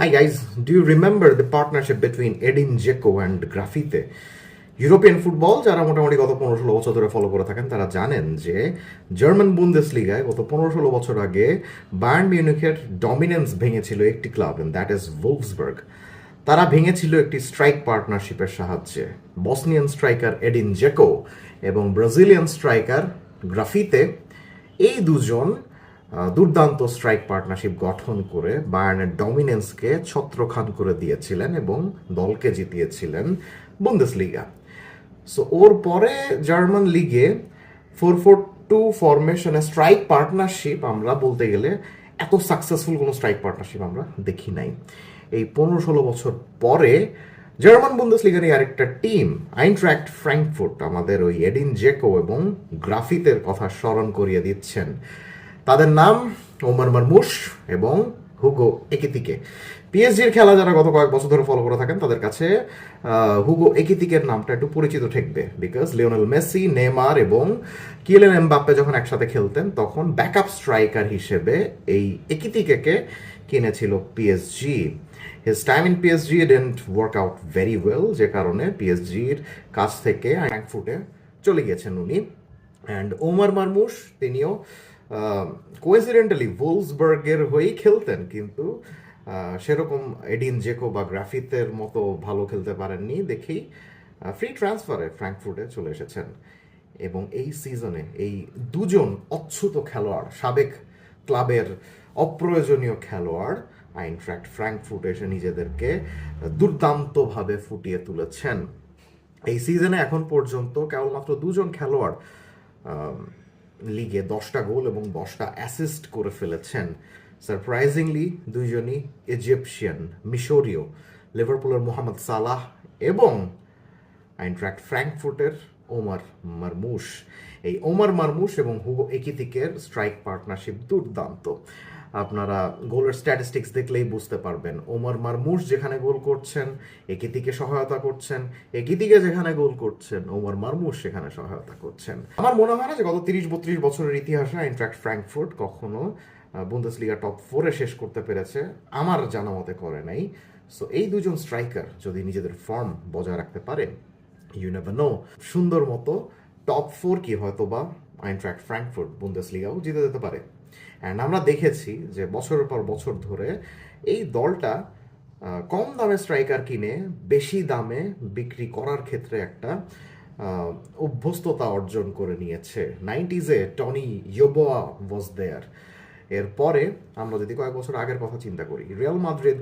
Hi guys, do you remember the partnership between Edin Dzeko and Grafite? European football যারা মোটামুটি গত পনেরো ষোলো বছর ধরে ফলো করে থাকেন তারা জানেন যে জার্মান বুন্দেস লিগায় গত পনেরো ষোলো বছর আগে বায়ার্ন মিউনিখের ডমিনেন্স ভেঙেছিল একটি ক্লাব দ্যাট ইজ ভোলসবার্গ তারা ভেঙেছিল একটি স্ট্রাইক পার্টনারশিপের সাহায্যে। বসনিয়ান স্ট্রাইকার এডিন জেকো এবং ব্রাজিলিয়ান স্ট্রাইকার গ্রাফিতে এই দুজন দুর্দান্ত স্ট্রাইক পার্টনারশিপ গঠন করে বায়ার্নের ডমিনেন্সকে ছত্রখান করে দিয়েছিলেন এবং দলকে জিতিয়েছিলেন বুন্দেসলিগা সো ওর পরে জার্মান লিগে ফোর ফোর টু ফরমেশনে স্ট্রাইক পার্টনারশিপ আমরা বলতে গেলে এত সাকসেসফুল কোনো স্ট্রাইক পার্টনারশিপ আমরা দেখি নাই। এই পনেরো ষোলো বছর পরে জার্মান বুন্দেসলিগারই আরেকটা টিম আইনট্র্যাক্ট ফ্র্যাঙ্কফুট আমাদের ওই এডিন জেকো এবং গ্রাফিতের কথা স্মরণ করিয়ে দিচ্ছেন। তাদের নাম ওমর মারমুশ এবং হুগো একিতিকে। পিএসজির খেলা যারা গত কয়েক বছর ধরে ফলো করে থাকেন, তাদের কাছে হুগো একিতিকের নামটা একটু পরিচিত ঠেকবে বিকজ লিওনেল মেসি নেমার এবং কিলেন এমবাপ্পে যখন একসাথে খেলতেন, তখন ব্যাকআপ স্ট্রাইকার হিসেবে এই একিতিকেকে কিনেছিল PSG his time in PSG didn't work out very well যে কারণে পিএসজির কাছ থেকে ফ্র্যাঙ্কফুটে চলে গিয়েছেন উনি। অ্যান্ড ওমার মারমুশ, তিনিও কোয়েসিডেন্টালি ভোলসবার্গের হয়েই খেলতেন, কিন্তু সেরকম এডিন জেকো বা গ্রাফিতের মতো ভালো খেলতে পারেননি দেখেই ফ্রি ট্রান্সফারে ফ্র্যাঙ্কফুটে চলে এসেছেন। এবং এই সিজনে এই দুজন অচ্ছুত খেলোয়াড়, সাবেক ক্লাবের অপ্রয়োজনীয় খেলোয়াড় আইনট্র্যাক্ট ফ্র্যাঙ্কফুট এসে নিজেদেরকে দুর্দান্তভাবে ফুটিয়ে তুলেছেন। এই সিজনে এখন পর্যন্ত কেবলমাত্র দুজন খেলোয়াড় লিগে দশটা গোল এবং দশটা অ্যাসিস্ট করে ফেলেছেন সারপ্রাইজিংলি দুইজনই ইজিপশিয়ান মিশরীয় লিভারপুলের মোহাম্মদ সালাহ এবং আইনট্রাক্ট ফ্র্যাঙ্কফুটের ওমর মারমুশ। এই ওমর মারমুশ এবং হুগো একিতিকের স্ট্রাইক পার্টনারশিপ দুর্দান্ত। আপনারা গোলের স্ট্যাটিস্টিক্স দেখলেই বুঝতে পারবেন। ওমর মারমুশ যেখানে গোল করছেন একিতিকে সহায়তা করছেন একিতিকে যেখানে গোল করছেন, ওমর মারমুশ সেখানে সহায়তা করছেন। আমার মনে হয় না যে গত তিরিশ বত্রিশ বছরের ইতিহাসে আইনট্রাক্ট ফ্র্যাঙ্কফুট কখনো বুন্দেসলিগা টপ ফোরে শেষ করতে পেরেছে, আমার জানা মতে করে নাই। সো এই দুজন স্ট্রাইকার যদি নিজেদের ফর্ম বজায় রাখতে পারে ইউ নেভার নো সুন্দর মতো টপ ফোর কি হয়তো বা আইনট্রাক্ট ফ্র্যাঙ্কফুট বুন্দেসলিগাও জিতে যেতে পারে। অ্যান্ড আমরা দেখেছি যে বছরের পর বছর ধরে এই দলটা কম দামে স্ট্রাইকার কিনে বেশি দামে বিক্রি করার ক্ষেত্রে একটা অভ্যস্ততা অর্জন করে নিয়েছে। নাইনটিজে টনি ইয়োবোয়া ওয়াজ দেয়ার এরপরে আমরা যদি কয়েক বছর আগের কথা চিন্তা করি রিয়াল মাদ্রিদ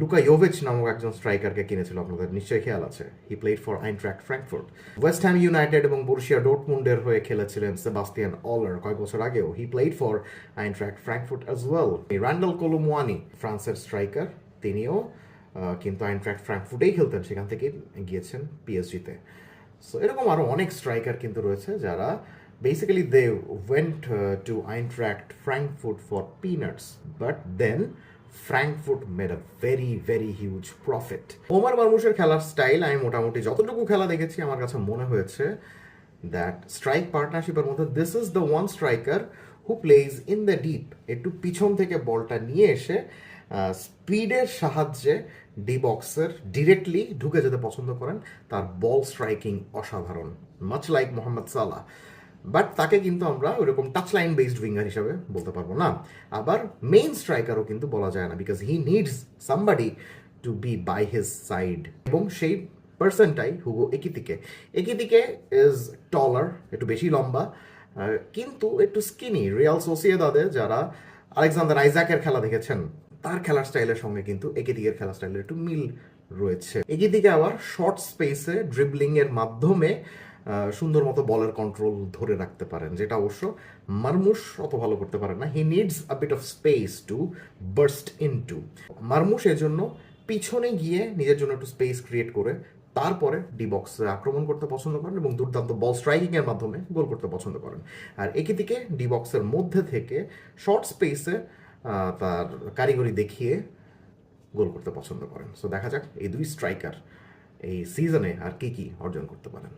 লুকা ইয়োভিচ নামক একজন স্ট্রাইকারকে কিনেছিল, আপনাদের নিশ্চয়ই খেয়াল আছে। He played for Eintracht Frankfurt West Ham United এবং বরুশিয়া ডোটমুন্ডের হয়ে খেলেছিলেন সেবাস্টিয়ান অলার কয়েক বছর আগেও he played for Eintracht Frankfurt as well Randal Kolo Muani ফ্রান্সের স্ট্রাইকার তিনিও কিন্তু আইনট্রাক্ট ফ্র্যাঙ্কফুর্টেই খেলতেন, সেখান থেকে গিয়েছেন পিএসজিতে সো এরকম আরও অনেক স্ট্রাইকার কিন্তু রয়েছে যারা basically they went to Eintracht Frankfurt for peanuts but then Frankfurt made a very very huge profit Omar মারমুশের খেলার স্টাইল আমি মোটামুটি যতটুকু খেলা দেখেছি, আমার কাছে মনে হয়েছে দ্যাট স্ট্রাইক পার্টনারশিপের মধ্যে this is the one striker who plays in the deep একটু পিছন থেকে বলটা নিয়ে এসে স্পিডের সাহায্যে ডি বক্সের ডিরেক্টলি ঢুকে যেতে পছন্দ করেন, তার বল স্ট্রাইকিং অসাধারণ much like Mohamed Salah but তাকে কিন্তু আমরা ওরকম টাচ লাইন বেসড উইঙ্গার হিসাবে বলতে পারব না। আবার মেইন স্ট্রাইকারও কিন্তু বলা যায় না because he needs somebody to be by his side এবং সেই পার্সনটাই হুগো একিতিকে একিতিকে ইজ টলার একটু বেশি লম্বা কিন্তু একটু স্কিনি রিয়াল সোসিয়েদাদে যারা আলেকজান্ডার আইজাকের খেলা দেখেছেন, তার খেলার স্টাইলের সঙ্গে কিন্তু একিতিকের খেলার স্টাইলের একটু মিল রয়েছে। একিতিকে আবার শর্ট স্পেসে ড্রিবলিং এর মাধ্যমে সুন্দর মতো বলের কন্ট্রোল ধরে রাখতে পারেন, যেটা অবশ্য মারমুশ অত ভালো করতে পারেন না। He needs a bit of space to burst into Marmoush এজন্য পিছনে গিয়ে নিজের জন্য একটু স্পেস ক্রিয়েট করে তারপরে ডি বক্সে আক্রমণ করতে পছন্দ করেন এবং দুর্দান্ত বল স্ট্রাইকিং এর মাধ্যমে গোল করতে পছন্দ করেন। আর একই দিকে ডি বক্সের মধ্যে থেকে শর্ট স্পেসে তার কারিগরি দেখিয়ে গোল করতে পছন্দ করেন। সো দেখা যাক এই দুই স্ট্রাইকার এই সিজনে আর কি কি অর্জন করতে পারেন।